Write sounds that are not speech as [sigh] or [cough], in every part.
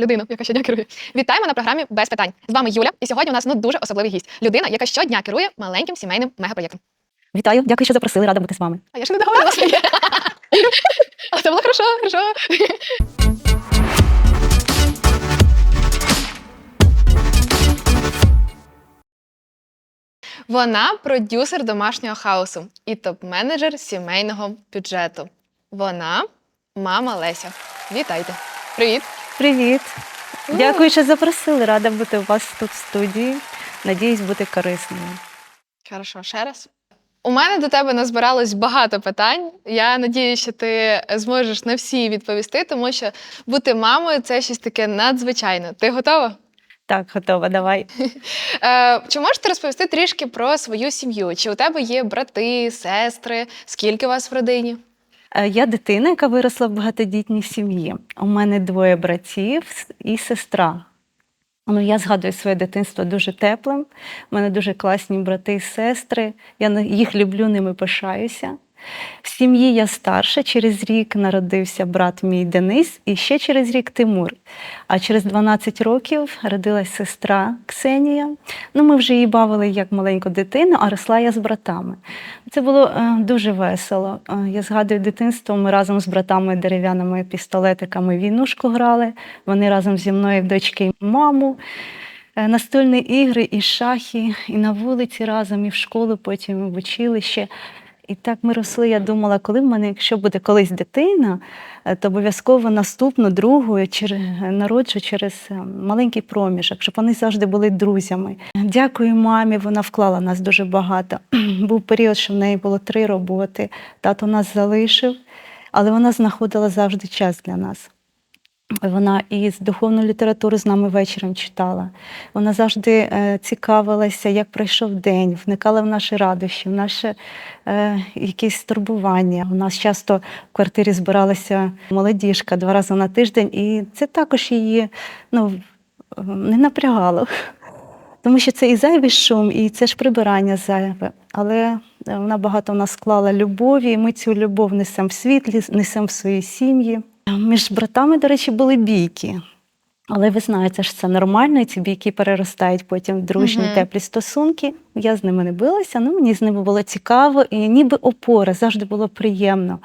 людину, яка щодня керує. Вітаємо на програмі без питань. З вами Юля, і сьогодні у нас ну дуже особливий гість. Людина, яка щодня керує маленьким сімейним мегапроєктом. Вітаю, дякую, що запросили, рада бути з вами. А я ще не договорила своє. Але це було хорошо, хорошо. Вона продюсер домашнього хаосу і топ-менеджер сімейного бюджету. Вона мама Леся. Вітайте. Привіт. Привіт. Дякую, що запросили. Рада бути у вас тут в студії. Надіюсь, бути корисною. Хорошо, ще раз. У мене до тебе назбиралось багато питань. Я надію, що ти зможеш на всі відповісти, тому що бути мамою це щось таке надзвичайне. Ти готова? Так, готова, давай. [laughs] Е, чи можеш ти розповісти трішки про свою сім'ю? Чи у тебе є брати, сестри? Скільки вас в родині? Е, Я дитина, яка виросла в багатодітній сім'ї. У мене двоє братів і сестра. Ну, я згадую своє дитинство дуже теплим. У мене дуже класні брати і сестри. Я їх люблю, ними пишаюся. В сім'ї я старша. Через рік народився брат мій Денис, і ще через рік Тимур. А через 12 років родилась сестра Ксенія. Ну, ми вже її бавили як маленьку дитину, а росла я з братами. Це було е, дуже весело. Е, я згадую дитинство. Ми разом з братами дерев'яними пістолетиками війнушку грали. Вони разом зі мною в дочки і маму. Е, Настольні ігри, і шахи, і на вулиці разом, і в школу, потім і в училище. І так ми росли. Я думала, коли в мене, якщо буде колись дитина, е, то обов'язково наступну другу чер- народжу через е, маленький проміжок, щоб вони завжди були друзями. Дякую мамі, вона вклала нас дуже багато. [clears throat] Був період, що в неї було три роботи. Тато нас залишив, але вона знаходила завжди час для нас. Вона і з духовну літературу з нами вечором читала. Вона завжди е, цікавилася, як пройшов день, вникала в наші радощі, в наше е, якісь турбування. У нас часто в квартирі збиралася молодіжка два рази на тиждень, і це також її ну, не напрягало. Тому що це і зайвий шум, і це ж прибирання зайве. Але вона багато в нас склала любові, і ми цю любов несемо в світлі, несемо в свої сім'ї. Між братами, до речі, були бійки. Але ви знаєте, що це нормально, і ці бійки переростають потім в дружні, Мгм. теплі стосунки. Я з ними не билася, ну мені з ними було цікаво, і ніби опора завжди було приємно.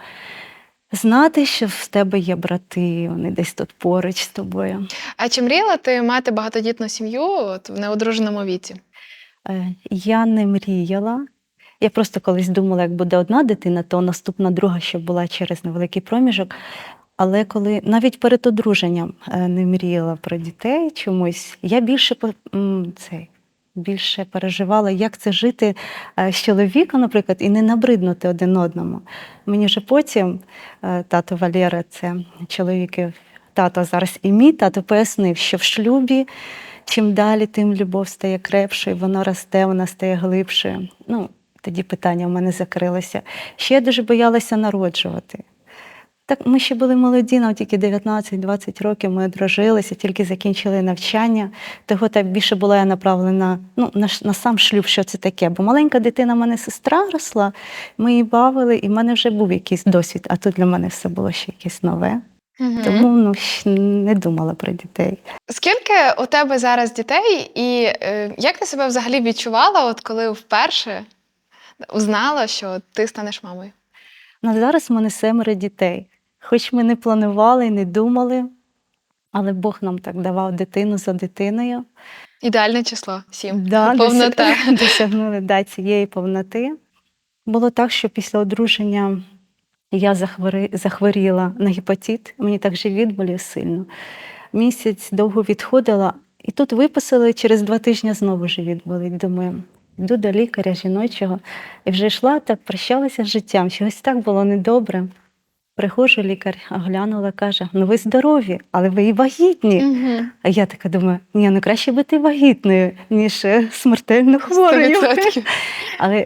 Знати, що в тебе є брати, вони десь тут поруч з тобою. А чи мріяла ти мати багатодітну сім'ю от, в неодруженому віці? Е, Я не мріяла. Я просто колись думала, як буде одна дитина, то наступна друга, щоб була через невеликий проміжок. Але коли навіть перед одруженням е, не мріяла про дітей чомусь, я більше цей, більше переживала, як це жити е, з чоловіком, наприклад, і не набриднути один одному. Мені вже потім е, тато Валєра, це чоловік, тато зараз і мій тато пояснив, що в шлюбі чим далі, тим любов стає крепшою, вона росте, вона стає глибшою. Ну, тоді питання в мене закрилося. Ще я дуже боялася народжувати. Так, ми ще були молоді, нам тільки 19-20 років ми одружилися, тільки закінчили навчання. Того так більше була я направлена ну, на, на сам шлюб, що це таке. Бо маленька дитина, в мене сестра росла, ми її бавили, і в мене вже був якийсь досвід, а тут для мене все було ще якесь нове. Тому ну, не думала про дітей. Скільки у тебе зараз дітей, і е, як ти себе взагалі відчувала, от коли вперше узнала, що ти станеш мамою? На зараз в мене семеро дітей. Хоч ми не планували, не думали, але Бог нам так давав дитину за дитиною. Ідеальне число сім. Да, Повнота. [laughs] Досягнули да, цієї повноти. Було так, що після одруження я захворіла на гепатит, мені так живіт болів сильно. Місяць довго відходила, і тут виписали через два тижні знову живіт болить. Думаю, йду до лікаря жіночого і вже йшла так, прощалася з життям. Чогось так було недобре. Приходжу, лікар оглянула, каже: ну ви здорові, але ви і вагітні. Угу. А я така думаю, ні, ну краще бути вагітною, ніж е, смертельно хворою. [laughs] Але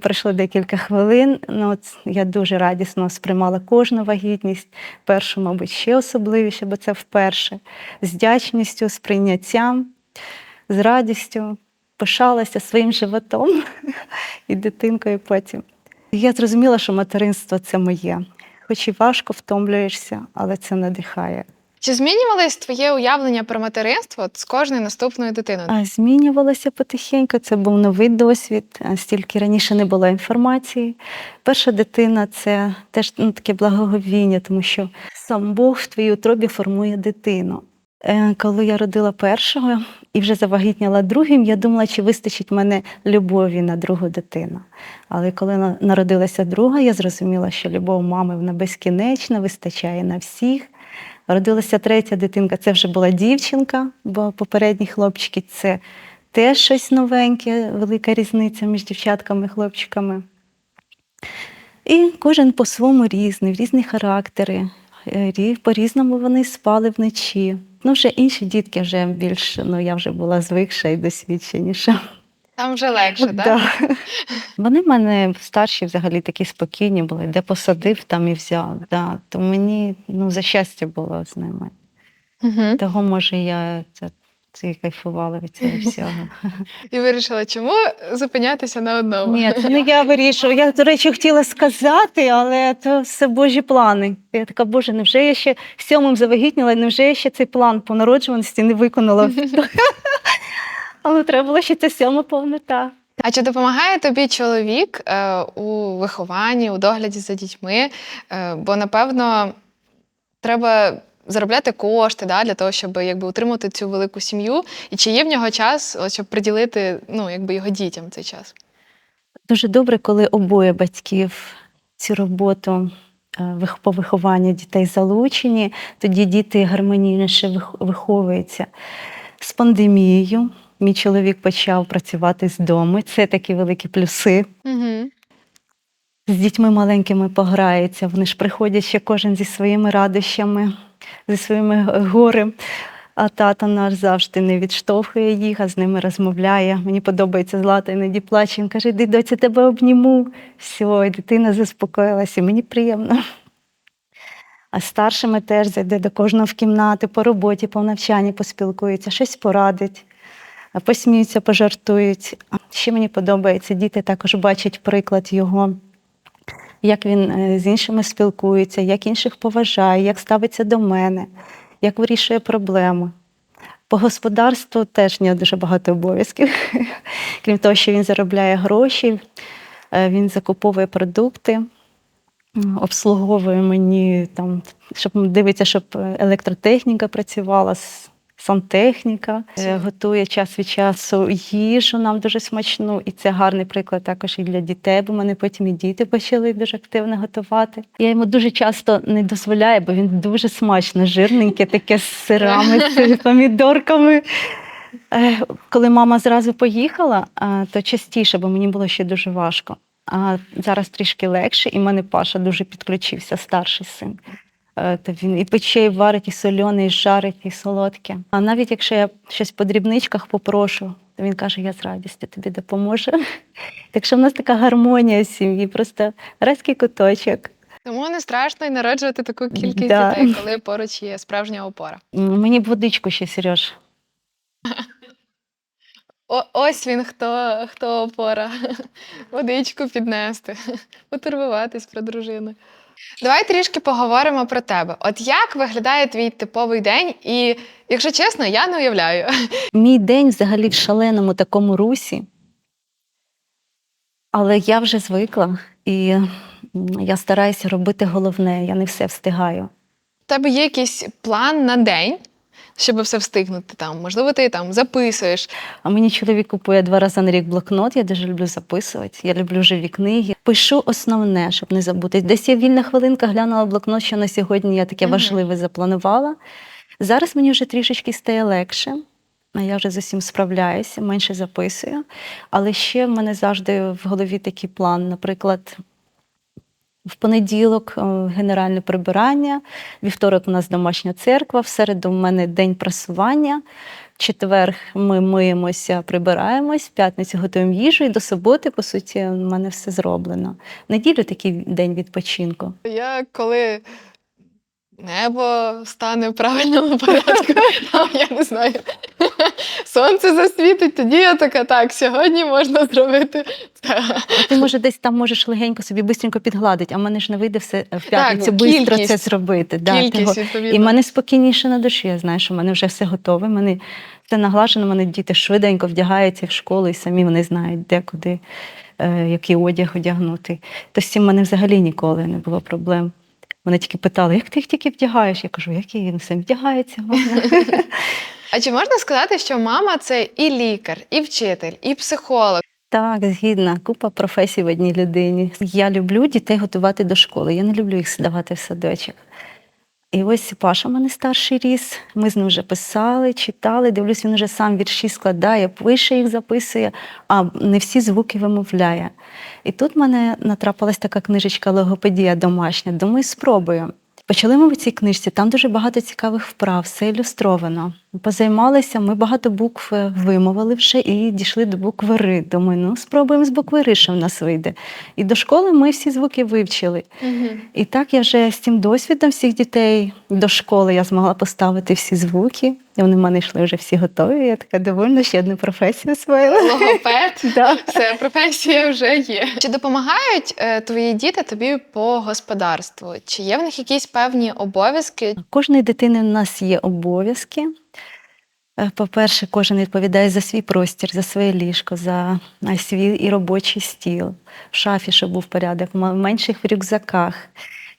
пройшло декілька хвилин. Ну, от я дуже радісно сприймала кожну вагітність. Першу, мабуть, ще особливіше, бо це вперше. З вдячністю, з прийняттям, з радістю, пишалася своїм животом [laughs] і дитинкою потім. Я зрозуміла, що материнство це моє. Хоч і важко втомлюєшся, але це надихає. Чи змінювалось твоє уявлення про материнство з кожною наступною дитиною? А змінювалося потихеньку. Це був новий досвід. Стільки раніше не було інформації. Перша дитина це теж ну, таке благоговіння, тому що сам Бог в твоїй утробі формує дитину. Е, Коли я родила першого і вже завагітніла другим, я думала, чи вистачить мене любові на другу дитину. Але коли народилася друга, я зрозуміла, що любов мами вона безкінечна, вистачає на всіх. Родилася третя дитинка, це вже була дівчинка, бо попередні хлопчики це теж щось новеньке, велика різниця між дівчатками і хлопчиками. І кожен по-своєму різний, різні характери, е, по-різному вони спали вночі. Ну, вже інші дітки вже більш, ну я вже була звикша і досвідченіша. Там вже легше, так? Да. [laughs] Вони в мене старші взагалі такі спокійні були, де посадив, там і взяв. Да. То мені ну, за щастя було з ними. Угу. Того, може, я це, це кайфувала від цього всього. І вирішила, чому зупинятися на одному? Ні, це не я вирішую. Я, до речі, хотіла сказати, але це все Божі плани. Я така, Боже, невже я ще сьомим завагітніла, невже я ще цей план по народжуваності не виконала? [laughs] Але треба було ще ця сьома повнота. А чи допомагає тобі чоловік е, у вихованні, у догляді за дітьми? Е, бо напевно треба заробляти кошти да, для того, щоб якби утримати цю велику сім'ю. І чи є в нього час, от, щоб приділити ну, якби його дітям цей час? Дуже добре, коли обоє батьків цю роботу е, по вихованню дітей залучені, тоді діти гармонійніше виховуються. З пандемією мій чоловік почав працювати з дому. Це такі великі плюси. Угу. З дітьми маленькими пограється. Вони ж приходять ще кожен зі своїми радощами, зі своїми горем. А тато наш завжди не відштовхує їх, а з ними розмовляє. Мені подобається Злата, іноді плаче. Він каже, йди, доця, тебе обніму. Все, і дитина заспокоїлася, мені приємно. А старшими теж зайде до кожного в кімнати, по роботі, по навчанні поспілкується, щось порадить, посміються, пожартують. Ще мені подобається, діти також бачать приклад його як він е, з іншими спілкується, як інших поважає, як ставиться до мене, як вирішує проблеми. По господарству теж нього дуже багато обов'язків. [laughs] Крім того, що він заробляє гроші, е, він закуповує продукти, обслуговує мені там, щоб дивиться, щоб електротехніка працювала, сантехніка, е, готує час від часу їжу нам дуже смачну, і це гарний приклад також і для дітей, бо мене потім і діти почали дуже активно готувати. Я йому дуже часто не дозволяю, бо він дуже смачно, жирненьке, таке з сирами, з [laughs] помідорками. Е, Коли мама зразу поїхала, то частіше, бо мені було ще дуже важко. А зараз трішки легше, і в мене Паша дуже підключився, старший син. Е, То він і пече, і варить, і соляне, і жарить, і солодке. А навіть якщо я щось по дрібничках попрошу, то він каже, я з радістю тобі допоможу. [laughs] Так що в нас така гармонія в сім'ї, просто райський куточок. Тому не страшно і народжувати таку кількість Да. дітей, коли поруч є справжня опора. Мені б водичку ще, Сереж. О, ось він хто, хто опора. [laughs] Водичку піднести, [laughs] потурбуватись про дружину. Давай трішки поговоримо про тебе. От як виглядає твій типовий день? І, якщо чесно, я не уявляю. [laughs] Мій день взагалі в шаленому такому русі. Але я вже звикла, і я стараюся робити головне, я не все встигаю. У тебе є якийсь план на день, щоб все встигнути там. Можливо, ти там записуєш. А мені чоловік купує два рази на рік блокнот, я дуже люблю записувати. Я люблю живі книги. Пишу основне, щоб не забути. Десь є вільна хвилинка, глянула блокнот, що на сьогодні я таке важливе запланувала. Зараз мені вже трішечки стає легше. а Я вже з усім справляюся, менше записую. Але ще в мене завжди в голові такий план. Наприклад, в понеділок е, генеральне прибирання, вівторок у нас домашня церква, в середу в мене день прасування, в четвер ми миємося, прибираємось, в п'ятницю готуємо їжу, і до суботи, по суті, в мене все зроблено. В неділю такий день відпочинку. Я коли небо стане в правильному порядку, [laughs] я не знаю. [laughs] сонце засвітить, тоді я така, так, сьогодні можна зробити. це». Ти може десь там можеш легенько собі бистренько підгладити, а в мене ж не вийде все в п'ятницю ну, бистро це зробити. Да, Кількість. І в мене спокійніше на душі. Я знаю, що в мене вже все готове. в Мене все наглажено, в мене діти швиденько вдягаються в школу, і самі вони знають, де куди, е, який одяг одягнути. То з цим в мене взагалі ніколи не було проблем. Вони тільки питали, як ти їх тільки вдягаєш? Я кажу, який він сам вдягається. [laughs] А чи можна сказати, що мама це і лікар, і вчитель, і психолог? Так, згідна, купа професій в одній людині. Я люблю дітей готувати до школи. Я не люблю їх здавати в садочок. І ось Паша в мене старший ріс. Ми з ним вже писали, читали. Дивлюсь, він вже сам вірші складає, пише їх, записує, а не всі звуки вимовляє. І тут в мене натрапилась така книжечка Логопедія домашня. Думаю, спробую. Почали ми в цій книжці, там дуже багато цікавих вправ, все ілюстровано. Позаймалися, ми багато букв е, вимовили вже і дійшли до букви Ри. Думаю, ну спробуємо з букви Ри, що в нас вийде. І до школи ми всі звуки вивчили. І так я вже з цим досвідом всіх дітей до школи я змогла поставити всі звуки. І вони в мене йшли вже всі готові. Я така довольна, ще одну професію освоїла. Логопед. [laughs] Да. Все, професія вже є. Чи допомагають е, твої діти тобі по господарству? Чи є в них якісь певні обов'язки? Кожної дитини в нас є обов'язки. Е, По-перше, кожен відповідає за свій простір, за своє ліжко, за е, свій і робочий стіл, в шафі, щоб був порядок, в менших в рюкзаках.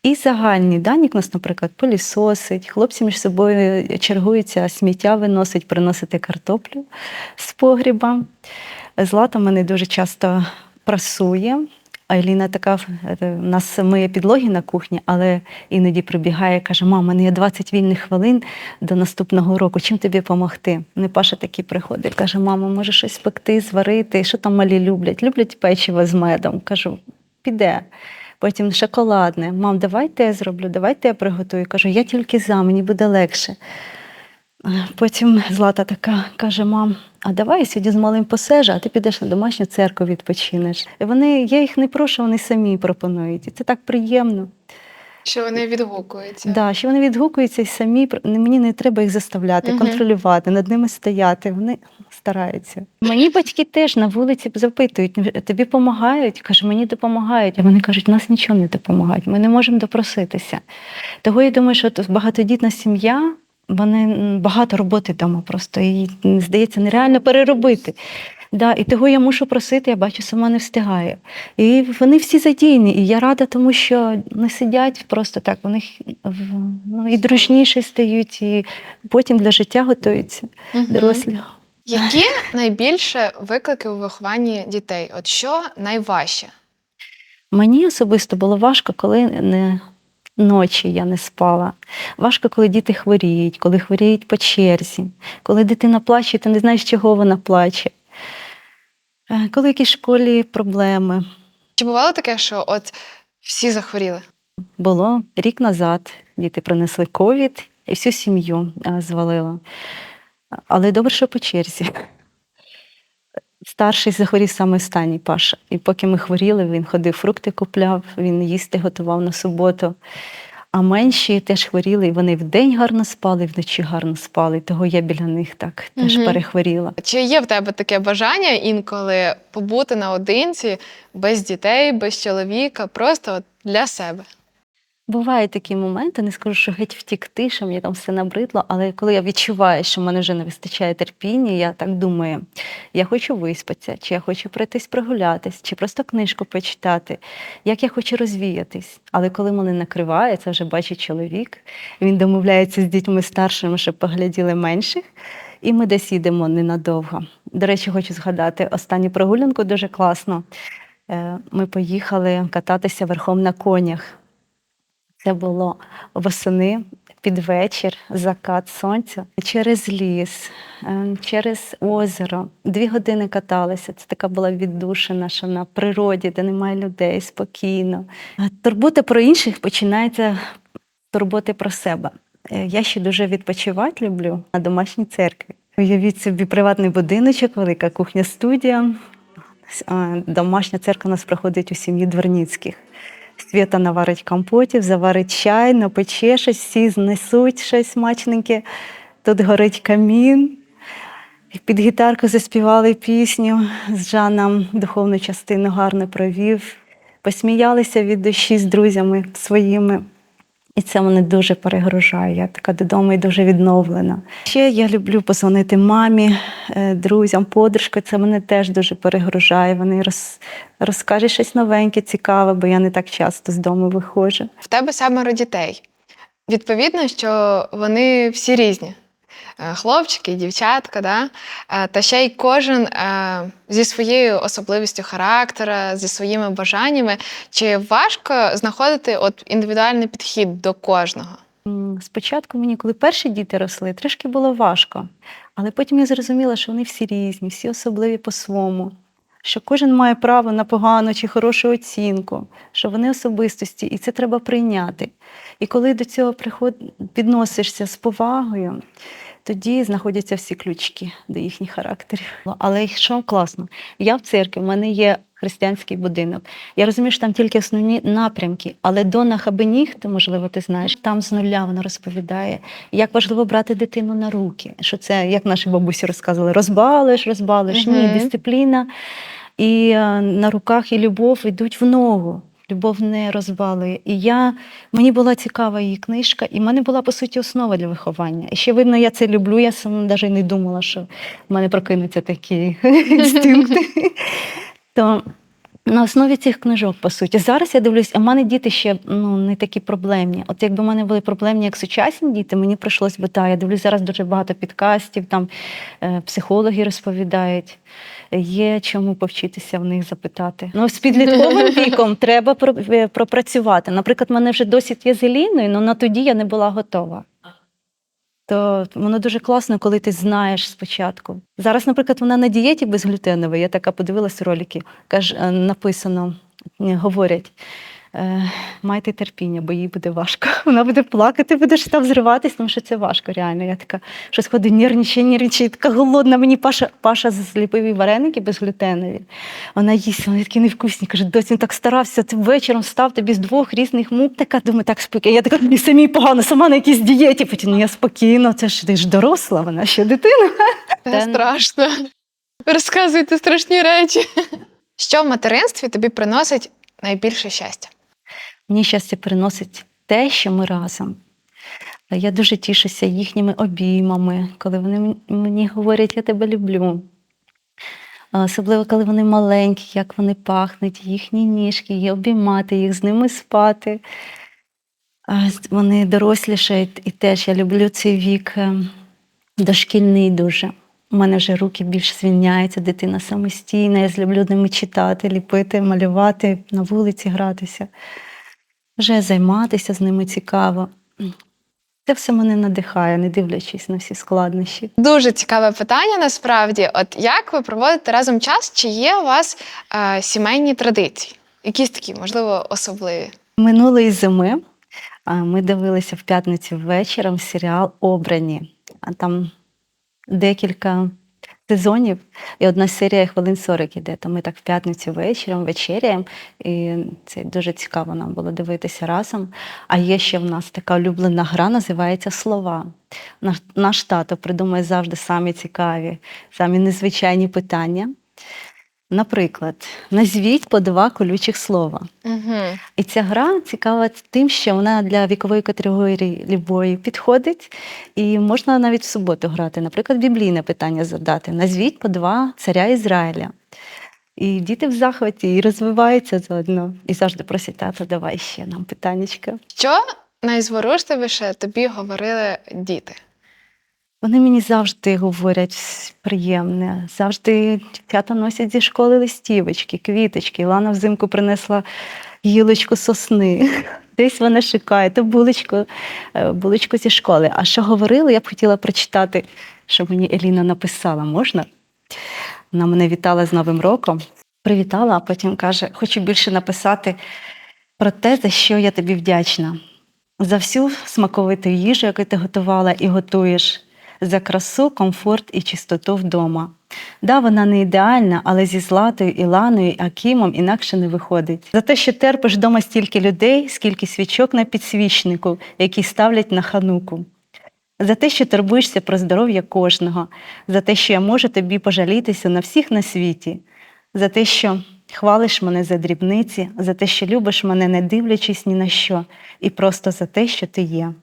І загальні Данік нас, наприклад, полісосить, хлопці між собою чергуються, сміття виносить, приносити картоплю з погріба. Злата мене дуже часто прасує. А Еліна така е, в нас миє підлоги на кухні, але іноді прибігає, каже: мам, у мене є 20 вільних хвилин до наступного року. Чим тобі допомогти? Не Паша такий приходить, каже: мама, може щось спекти, зварити. Що там малі люблять? Люблять печиво з медом. Кажу, піде. Потім шоколадне. Мам, давайте я зроблю, давайте я приготую. Кажу, я тільки за, мені буде легше. Потім Злата така каже: мам, а давай я сьогодні з малим посежу, а ти підеш на домашню церкву відпочинеш. І вони, я їх не прошу, вони самі пропонують. І це так приємно. Що вони відгукуються? Да, що вони відгукуються і самі мені не треба їх заставляти, Мгм. контролювати, над ними стояти. Вони стараються. Мені батьки теж на вулиці запитують, «Ну, тобі допомагають? Кажу, мені допомагають. А вони кажуть, нас нічого не допомагають, ми не можемо допроситися. Того я думаю, що багатодітна сім'я. Вони багато роботи вдома просто і здається, нереально переробити. Да, і того я мушу просити, я бачу, сама не встигаю. І вони всі задіяні. І я рада, тому що не сидять просто так. Вони ну, і дружніші стають, і потім для життя готуються Мгм. дорослі. Які найбільше виклики у вихованні дітей? От що найважче? Мені особисто було важко, коли не ночі я не спала. Важко, коли діти хворіють, коли хворіють по черзі, коли дитина плаче, ти не знаєш, чого вона плаче. Е, Коли в якійсь школі проблеми. Чи бувало таке, що от всі захворіли? Було рік назад. Діти принесли ковід і всю сім'ю е, звалило. Але добре, що по черзі. Старший захворів саме останній Паша. І поки ми хворіли, він ходив, фрукти купляв, він їсти готував на суботу. А менші теж хворіли, і вони вдень гарно спали, і вночі гарно спали. Того я біля них так теж Мгм. перехворіла. Чи є в тебе таке бажання інколи побути наодинці, без дітей, без чоловіка, просто от для себе? Бувають такі моменти, не скажу, що геть втікти, що мені там все набридло, але коли я відчуваю, що в мене вже не вистачає терпіння, я так думаю, я хочу виспатися, чи я хочу пройтись прогулятись, чи просто книжку почитати, як я хочу розвіятись. Але коли мене накриває, це вже бачить чоловік, він домовляється з дітьми старшими, щоб погляділи менших. І ми десь їдемо ненадовго. До речі, хочу згадати останню прогулянку дуже класно. Е, Ми поїхали кататися верхом на конях. Це було восени під вечір, закат сонця через ліс, е, через озеро. Дві години каталися. Це така була віддушина, що на природі, де немає людей, спокійно. Е, Турбота про інших починається турботи про себе. Е, Я ще дуже відпочивати люблю на домашній церкві. Уявіть собі приватний будиночок, велика кухня-студія. Домашня церква у нас проходить у сім'ї Дверніцьких. Свята наварить компотів, заварить чай, напече щось, всі знесуть щось смачненьке. Тут горить камін. Під гітарку заспівали пісню, з Жаном духовну частину гарно провів. Посміялися від душі з друзями своїми. І це мене дуже перегружає. Я така додому і дуже відновлена. Ще я люблю позвонити мамі, е, друзям, подружки. Це мене теж дуже перегружає. Вони роз, розкажуть щось новеньке, цікаве, бо я не так часто з дому виходжу. В тебе семеро дітей. Відповідно, що вони всі різні. Е, Хлопчики, дівчатка, да? Е, та ще й кожен е, зі своєю особливістю характера, зі своїми бажаннями. Чи важко знаходити от індивідуальний підхід до кожного? Спочатку мені, коли перші діти росли, трішки було важко. Але потім я зрозуміла, що вони всі різні, всі особливі по-своєму. Що кожен має право на погану чи хорошу оцінку, що вони особистості, і це треба прийняти. І коли до цього підносишся з повагою, тоді знаходяться всі ключики до їхніх характерів. Але що класно, я в церкві, в мене є християнський будинок. Я розумію, що там тільки основні напрямки, але Дона Хабеніг, ти, можливо, ти знаєш, там з нуля вона розповідає, як важливо брати дитину на руки. Що це, як наші бабусі розказували, розбалиш, розбалиш. Ні, дисципліна і е, на руках і любов йдуть в ногу. Любов не розбалує. І я, мені була цікава її книжка, і в мене була, по суті, основа для виховання. І ще видно, я це люблю. Я сама навіть не думала, що в мене прокинуться такі [laughs] інстинкти. То на основі цих книжок, по суті, зараз я дивлюсь, а в мене діти ще ну, не такі проблемні. От якби в мене були проблемні як сучасні діти, мені прийшлось би так. Я дивлюсь зараз дуже багато підкастів, там е, психологи розповідають. Є чому повчитися в них запитати. Ну, з підлітковим [laughs] віком треба е, пропрацювати. Наприклад, в мене вже досить є з Еліною, але на тоді я не була готова. То воно дуже класно, коли ти знаєш спочатку. Зараз, наприклад, вона на дієті безглютеновій, я така подивилась ролики, каже, е, написано, е, говорять. Е, Майте терпіння, бо їй буде важко. [laughs] Вона буде плакати, будеш там зриватись, тому що це важко, реально. Я така щось ходить, нервничає, нервничає, така голодна. Мені Паша, Паша зліпив вареники безглютенові. Вона їсть, вони такі невкусні. Каже, досі він так старався, ти вечором став тобі з двох різних мук. Така думаю, так спокійно. Я така мені самі погано, сама на якійсь дієті. Потім «Ну, я спокійно. Це ж ти ж доросла, вона ще дитина. [laughs] Це страшно. Розказуйте страшні речі. Що в материнстві тобі приносить найбільше щастя? Мені щастя приносить те, що ми разом. Я дуже тішуся їхніми обіймами, коли вони мені говорять, я тебе люблю. Особливо, коли вони маленькі, як вони пахнуть, їхні ніжки, і обіймати їх, з ними спати. Вони дорослішають, і теж я люблю цей вік е, дошкільний дуже. У мене вже руки більш звільняються, дитина самостійна, я люблю ними читати, ліпити, малювати, на вулиці гратися. Вже займатися з ними цікаво. Це все мене надихає, не дивлячись на всі складнощі. Дуже цікаве питання насправді. От як ви проводите разом час? Чи є у вас е, сімейні традиції? Якісь такі, можливо, особливі? Минулої зими ми дивилися в п'ятницю вечором серіал Обрані. А там декілька сезонів, і одна серія хвилин 40 іде. То ми так в п'ятницю вечором вечеряємо, і це дуже цікаво нам було дивитися разом. А є ще в нас така улюблена гра, називається Слова. Наш, тато придумує завжди самі цікаві, самі незвичайні питання. Наприклад, назвіть по два колючих слова. Угу. І ця гра цікава тим, що вона для вікової категорії любої підходить, і можна навіть в суботу грати. Наприклад, біблійне питання задати: назвіть по два царя Ізраїля. І діти в захваті і розвиваються заодно. І завжди просять, тато, давай ще нам питаннячка. Що найзворушливіше тобі говорили діти? Вони мені завжди говорять приємне. Завжди дівчата носять зі школи листівочки, квіточки. Лана взимку принесла гілочку сосни. [laughs] Десь вона шукає, то булочку, е, булочку зі школи. А що говорили, я б хотіла прочитати, що мені Еліна написала. Можна? Вона мене вітала з Новим роком. Привітала, а потім каже: хочу більше написати про те, за що я тобі вдячна. За всю смаковиту їжу, яку ти готувала і готуєш, за красу, комфорт і чистоту вдома. Да, вона не ідеальна, але зі Златою, Іланою Акімом інакше не виходить. За те, що терпиш вдома стільки людей, скільки свічок на підсвічнику, які ставлять на хануку. за те, що турбуєшся про здоров'я кожного, за те, що я можу тобі пожалітися на всіх на світі, за те, що хвалиш мене за дрібниці, за те, що любиш мене, не дивлячись ні на що, і просто за те, що ти є.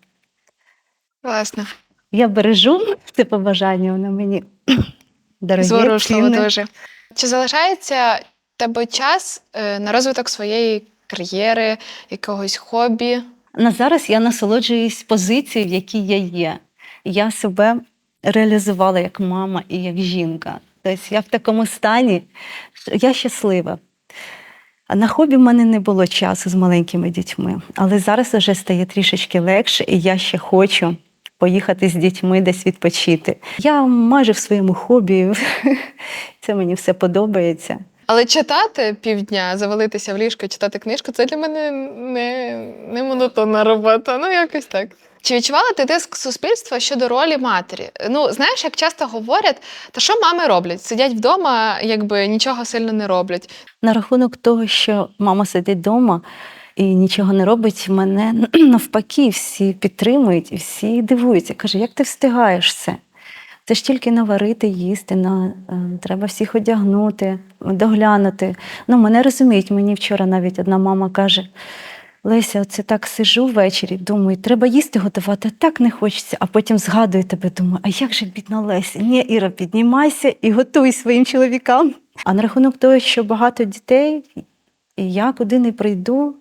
Класно. Я бережу це побажання, воно мені [clears throat] дороге, Зворушливо дуже. Чи залишається тебе час е, на розвиток своєї кар'єри, якогось хобі? На зараз я насолоджуюсь позицією, в якій я є. Я себе реалізувала як мама і як жінка. Тобто я в такому стані, я щаслива. На хобі в мене не було часу з маленькими дітьми, але зараз вже стає трішечки легше, і я ще хочу поїхати з дітьми десь відпочити. Я майже в своєму хобі, [laughs] це мені все подобається. Але читати півдня, завалитися в ліжко, читати книжку це для мене не, не монотонна робота. Ну, якось так. Чи відчувала ти тиск суспільства щодо ролі матері? Ну, знаєш, як часто говорять, та що мами роблять? Сидять вдома, якби нічого сильно не роблять. На рахунок того, що мама сидить вдома і нічого не робить, мене [clears throat] навпаки всі підтримують і всі дивуються. Каже, як ти встигаєш це? Це ж тільки наварити, їсти, на, е, треба всіх одягнути, доглянути. Ну, мене розуміють, мені вчора навіть одна мама каже: Леся, оце так сижу ввечері, думаю, треба їсти готувати, а так не хочеться. А потім згадую тебе, думаю, а як же бідна Леся? Ні, Іра, піднімайся і готуй своїм чоловікам. А на рахунок того, що багато дітей, і я куди не прийду,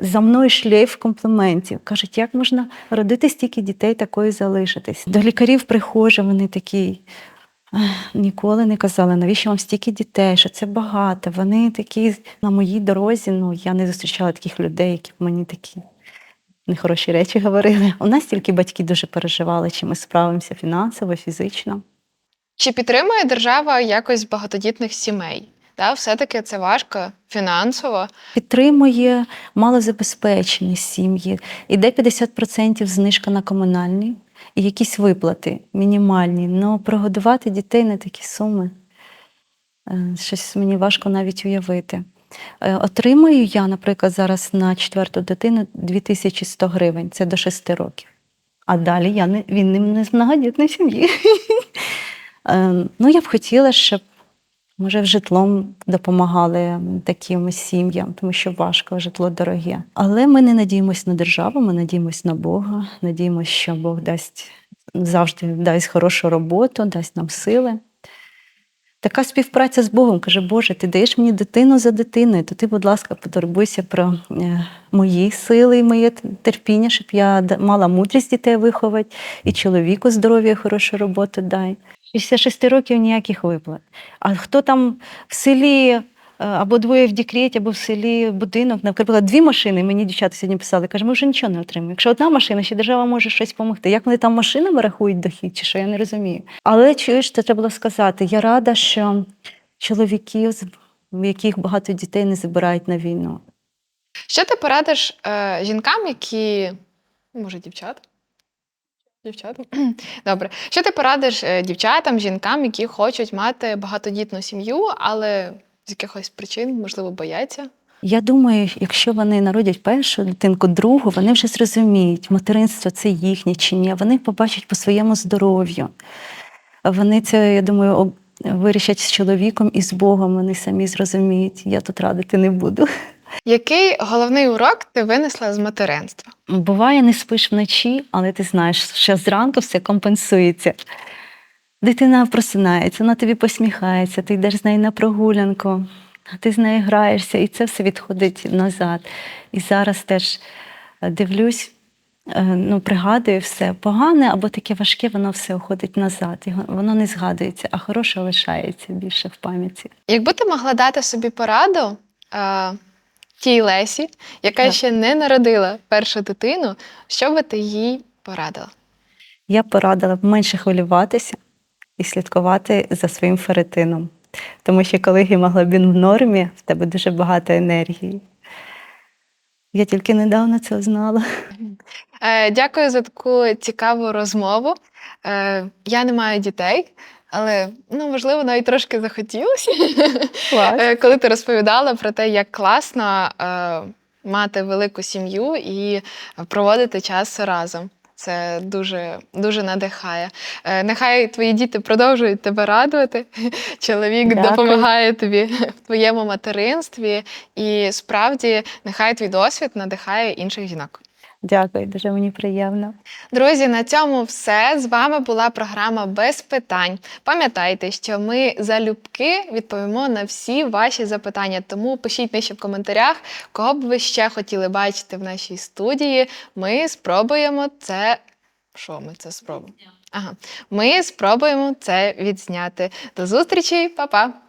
за мною шлейф компліментів. Кажуть, як можна родити стільки дітей, такою залишитись. До лікарів приходжу, вони такі. Ніколи не казали, навіщо вам стільки дітей, що це багато. Вони такі на моїй дорозі. Ну, я не зустрічала таких людей, які б мені такі нехороші речі говорили. У нас тільки батьки дуже переживали, чи ми справимося фінансово, фізично. Чи підтримує держава якось багатодітних сімей? Да, все-таки це важко фінансово. Підтримує малозабезпечені сім'ї. Іде 50% знижка на комунальні і якісь виплати мінімальні. Ну, прогодувати дітей на такі суми. е, Щось мені важко навіть уявити. Е, Отримую я, наприклад, зараз на четверту дитину 2100 гривень. Це до 6 років. А далі я не, він не, з многодітної сім'ї. [laughs] Е, Ну, я б хотіла, щоб Може, в житлом допомагали таким сім'ям, тому що важко, житло дороге. Але ми не надіємось на державу, ми надіємось на Бога, надіємось, що Бог дасть завжди дасть хорошу роботу, дасть нам сили. Така співпраця з Богом каже, Боже, ти даєш мені дитину за дитиною, то ти, будь ласка, потурбуйся про е, мої сили і моє терпіння, щоб я мала мудрість дітей виховати, і чоловіку здоров'я, хорошу роботу дай. Після шести років ніяких виплат. А хто там в селі е, або двоє в декреті, або в селі будинок, наприклад, дві машини, мені дівчата сьогодні писали, каже, ми вже нічого не отримаємо. Якщо одна машина, ще держава може щось допомогти. Як вони там машинами рахують дохід, чи що, я не розумію. Але чуєш, це треба було сказати. Я рада, що чоловіків, в яких багато дітей не забирають на війну. Що ти порадиш е, жінкам, які. Може, дівчат? Дівчатам? [clears throat] Добре. Що ти порадиш е, дівчатам, жінкам, які хочуть мати багатодітну сім'ю, але з якихось причин, можливо, бояться? Я думаю, якщо вони народять першу дитинку, другу, вони вже зрозуміють, материнство це їхнє чи ні. Вони побачать по своєму здоров'ю. Вони це, я думаю, вирішать з чоловіком і з Богом. Вони самі зрозуміють. Я тут радити не буду. [laughs] Який головний урок ти винесла з материнства? Буває, не спиш вночі, але ти знаєш, що зранку все компенсується. Дитина просинається, вона тобі посміхається, ти йдеш з нею на прогулянку, ти з нею граєшся, і це все відходить назад. І зараз теж е, дивлюсь, е, ну, пригадую все погане або таке важке, воно все уходить назад. І воно не згадується, а хороше лишається більше в пам'яті. Якби ти могла дати собі пораду е, тій Лесі, яка Так. ще не народила першу дитину, що би ти їй порадила? Я порадила б менше хвилюватися і слідкувати за своїм ферритином. Тому що коли гемоглобін в нормі, в тебе дуже багато енергії. Я тільки недавно це знала. Е, дякую за таку цікаву розмову. Е, я не маю дітей, але ну, можливо, навіть трошки захотілося, [laughs] Е, коли ти розповідала про те, як класно е, мати велику сім'ю і проводити час разом. Це дуже, дуже надихає. Е, Нехай твої діти продовжують тебе радувати. [laughs] Чоловік Дякую. допомагає тобі в твоєму материнстві. І справді, нехай твій досвід надихає інших жінок. Дякую, дуже мені приємно. Друзі, на цьому все. З вами була програма без питань. Пам'ятайте, що ми залюбки відповімо на всі ваші запитання. Тому пишіть нижче в коментарях, кого б ви ще хотіли бачити в нашій студії. Ми спробуємо це. Що ми це спробуємо? Ага, ми спробуємо це відзняти. До зустрічі, па-па!